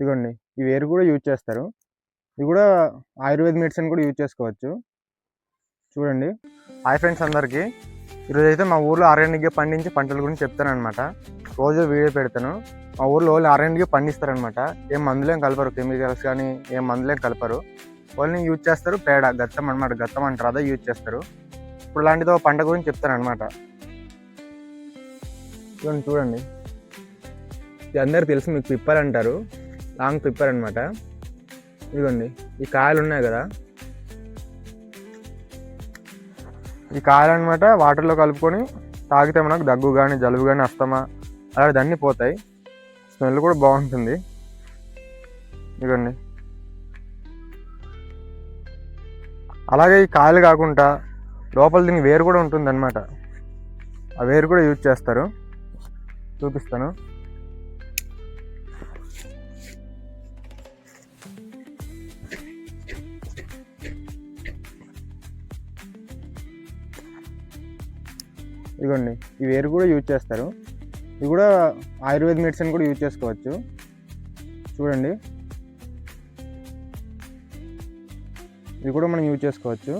ఇదిగోండి ఈ వేరు కూడా యూజ్ చేస్తారు. ఇది కూడా ఆయుర్వేద మెడిసిన్ కూడా యూజ్ చేసుకోవచ్చు. చూడండి. హాయ్ ఫ్రెండ్స్ అందరికీ. ఈరోజు అయితే మా ఊర్లో ఆర్గానిక్గా పండించే పంటల గురించి చెప్తాను అనమాట రోజు వీడియో పెడతాను. మా ఊర్లో ఓన్లీ ఆర్గానిక్గా పండిస్తారనమాట ఏం మందులేం కలపరు. కెమికల్స్ కానీ ఏం మందులేం కలపరు. ఓన్లీ యూజ్ చేస్తారు. పేడ గత్తం అనమాట గత్తం అంటారు. అదే యూజ్ చేస్తారు. ఇప్పుడు లాంటిది ఒక పంట గురించి చెప్తానమాట చూడండి చూడండి. ఇది అందరు తెలుసు మీకు పిప్పలు అంటారు లాంగ్ పిప్పర్ అనమాట ఇదిగోండి ఈ కాయలు ఉన్నాయి కదా. ఈ కాయలు అనమాట వాటర్లో కలుపుకొని తాగితే మనకు దగ్గు కానీ జలుబు కానీ అస్తమా అలాంటిది అన్నీ పోతాయి. స్మెల్ కూడా బాగుంటుంది. ఇదిగోండి. అలాగే ఈ కాయలు కాకుండా లోపల దీనికి వేరు కూడా ఉంటుంది అనమాట ఆ వేరు కూడా యూజ్ చేస్తారు. చూపిస్తాను. ఇదిగోండి ఈ వేరు కూడా యూజ్ చేస్తారు. ఇది కూడా ఆయుర్వేద మెడిసిన్ కూడా యూజ్ చేసుకోవచ్చు. చూడండి. ఇది కూడా మనం యూజ్ చేసుకోవచ్చు.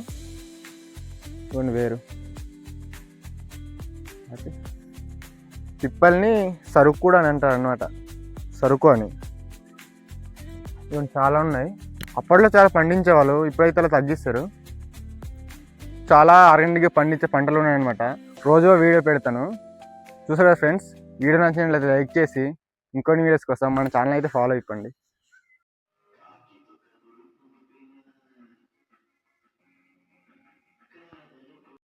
ఇదిగోండి వేరు. ఓకే పిప్పల్ని సరుకు కూడా అని అంటారు అనమాట సరుకు అని. ఇవన్నీ చాలా ఉన్నాయి. అప్పట్లో చాలా పండించేవాళ్ళు ఇప్పుడైతే అలా తగ్గిస్తారు. చాలా ఆర్గానిక్గా పండించే పంటలు ఉన్నాయన్నమాట. రోజు వీడియో పెడతాను. చూసారా ఫ్రెండ్స్? వీడియో నచ్చినట్లయితే లైక్ చేసి ఇంకొన్ని వీడియోస్ కోసం మన ఛానల్ అయితే ఫాలో అయిపోండి